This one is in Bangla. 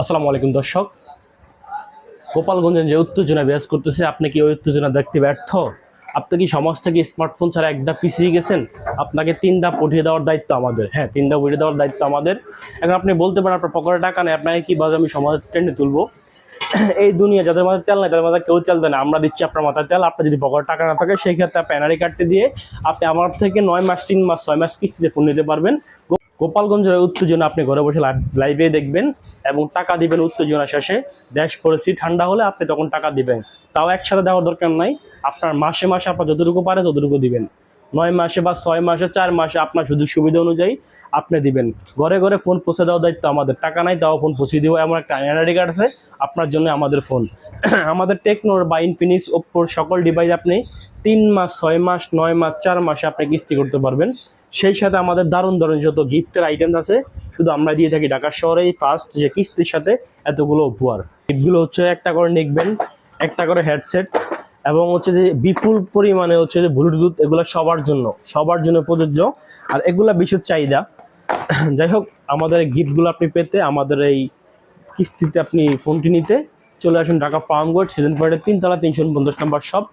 আসসালামু আলাইকুম দর্শক। গোপালগঞ্জে যে উত্তেজনা বিরাজ করতেছে, আপনি কি ওই উত্তেজনা দেখতে ব্যর্থ? আপনি কি সমাজ থেকে স্মার্টফোন ছাড়া এক ধাপ পিছিয়ে গেছেন? আপনাকে তিন ধাপ উঠিয়ে দেওয়ার দায়িত্ব আমাদের। হ্যাঁ তিন ধাপ উঠিয়ে দেওয়ার দায়িত্ব আমাদের। এখন আপনি বলতে পারেন আপনার পকেটে টাকা নেই, আপনাকে কীভাবে আমি সমাজের ট্রেন্ডে তুলবো? এই দুনিয়া যাদের মাথায় তেল নেই, তাদের মাথায় কেউ চলবে না। আমরা দিচ্ছি আপনার মাথায় তেল আপনার যদি পকেটে টাকা না থাকে, সেই ক্ষেত্রে আপনি এনআরই কার্ডটি দিয়ে আপনি আমার থেকে নয় মাস, তিন মাস, ছয় মাস কিস্তিতে ফোন নিতে পারবেন। গোপালগঞ্জের উত্তেজনা, আপনি ঘরে বসে লাইভে দেখবেন এবং টাকা দিবেন উত্তেজনা শেষে। দেশ পরিস্থিতি ঠান্ডা হলে আপনি তখন টাকা দিবেন। তাও একসাথে দেওয়ার দরকার নাই। আপনার মাসে মাসে আপনার যতটুকু পারে ততটুকু দিবেন। নয় মাসে বা ছয় মাসে, চার মাসে আপনার সুযোগ সুবিধা অনুযায়ী আপনি দিবেন। ঘরে ঘরে ফোন পৌঁছে দেওয়ার দায়িত্ব আমাদের। টাকা নাই, তাও ফোন পৌঁছে দিব। এমন একটা এনআরডি কার্ড আছে, আপনার জন্য আমাদের ফোন আমাদের টেকনোর বা ইনফিনিক্স ওপ্পোর সকল ডিভাইস আপনি তিন মাস, ছয় মাস, নয় মাস, চার মাসে আপনি কিস্তি করতে পারবেন। সেই সাথে আমাদের দারুণ দারুণ যত গিফটের আইটেম আছে, শুধু আমরা দিয়ে থাকি ঢাকা শহরেই ফার্স্ট যে কিস্তির সাথে এতগুলো উপহার। গিফটগুলো হচ্ছে একটা করে নিকবেন, একটা করে হেডসেট এবং হচ্ছে যে বিপুল পরিমাণে হচ্ছে যে ব্লুটুথ এগুলো সবার জন্য সবার জন্য প্রযোজ্য। আর এগুলা বিশেষ চাহিদা। যাই হোক, আমাদের গিফটগুলো আপনি পেতে, আমাদের এই কিস্তিতে আপনি ফোনটি নিতে, চলে আসুন ঢাকা ফার্ম গোড সিজন পয়েন্টের তিনতলা, তিনশো পঞ্চাশ নম্বর শপ